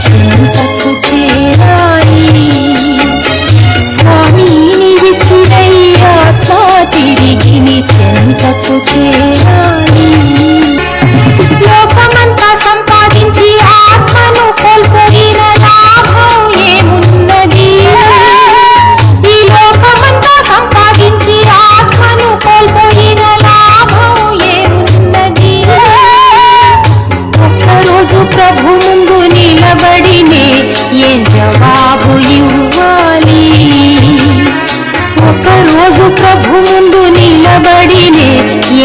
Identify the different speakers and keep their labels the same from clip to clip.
Speaker 1: 情 బాబు ఇవ్వాలి. ఒకరోజు ప్రభు ముందు నిలబడినే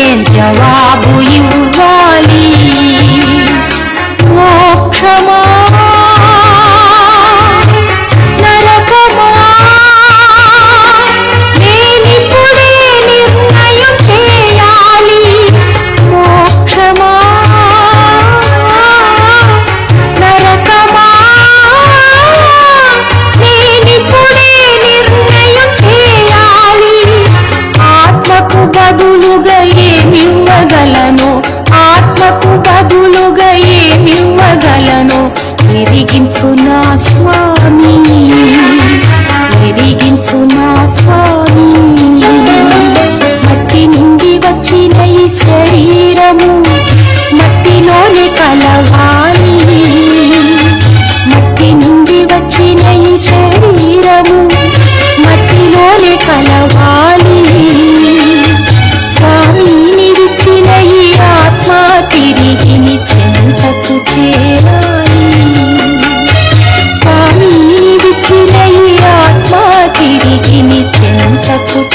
Speaker 1: ఏం జవాబు ఇవ్వాలి బదులుగా ఏమివ్వగలను ఆత్మకు బదులుగా ఏమివ్వగలను ఎరిగించు నా స్వామి. ఎరిగించు నా స్వామి. మట్టి నుండి వచ్చిన ఈ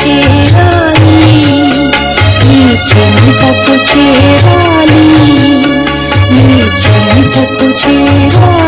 Speaker 1: చేరాలి. నీ చెంతకు చేరాలి. నీ చెంతకు చేరాలి.